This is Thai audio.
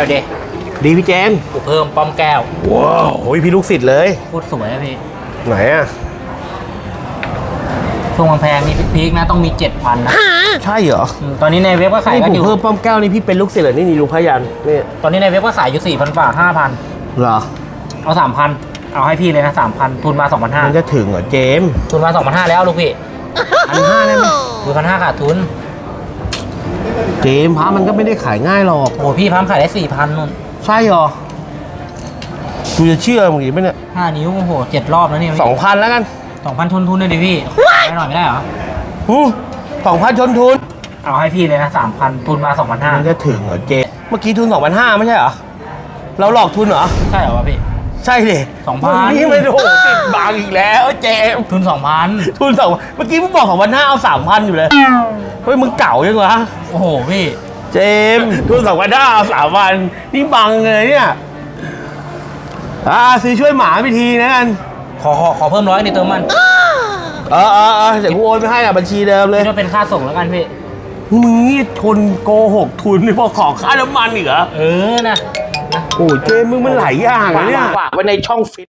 วเดดีพี่เจมส์กูเพิ่มป้อมแก้วว้าวโอ้ยพี่ลูกศิษย์เลย โคตรสวยอะพี่ไหนอะ ช่วงแพงๆนี่พีคๆนะต้องมีเจ็ดพันนะใช่เหรออืมตอนนี้ในเว็บก็ขายนี่กันผมอยู่ เพิ่มป้อมแก้วนี่พี่เป็นลูกศิษย์เหรอนี่นี่ดูพยันนี่ตอนนี้ในเว็บก็ขายอยู่สี่พันบาทห้าพันเหรอ เอาสามพันเอาให้พี่เลยนะสามพันทุนมาสองพันห้ามันจะถึงเหรอเจมส์ทุนมาสองพันห้าแล้วลูกพี่พันห้าได้ไหมทุนพันห้าขาดทุน เจมส์พระมันก็ไม่ได้ขายง่ายหรอกโอ้โหพี่พัมขายได้สี่พันนู่นใช่เหรอกูจะเชื่อมึงอีกไหมเนี่ยห้านิ้วโอ้โหเจ็ดรอบแล้วเนี่ยสองพันแล้วกันสองพันทุนทุนเลยดิพี่ได้หน่อยไม่ได้เหรอสองพันชนทุน เอาให้พี่เลยนะสามพันทุนมาสองพันห้ามันจะถึงเหรอเจมส์เมื่อกี้ทุนสองพันห้าไม่ใช่เหรอ เราหลอกทุนเหรอ ใช่เหรอวะพี่ ใช่ดิ2,000นี่ไม่โดนติดบางอีกแล้วเจมส์ทุนสองพันทุนสองเมื่อกี้มึงบอกสองพันห้าเอาสามพันอยู่เลย เฮ้ยมึงเก่ายังวะโอ้โหพี่ เจมส์ทุนสองพันห้าเอาสามพันนี่บังเลยเนี่ยอ่าซื้อช่วยหมาไปทีนะกันขอขอขอเพิ่มร้อยในเติมมันเออเออเออเดี๋ยวกูโอนไปให้อะบัญชีเดิมเลยนี่ก็เป็นค่าส่งแล้วกันพี่มึงนี่ทนโกหกทุนนี่พอขอค่าน้ำมันอีกเหรอเออนะ โอ้เจมึงมันหลายอย่างอะเนี่ย ฝากไว้ในช่องฟิต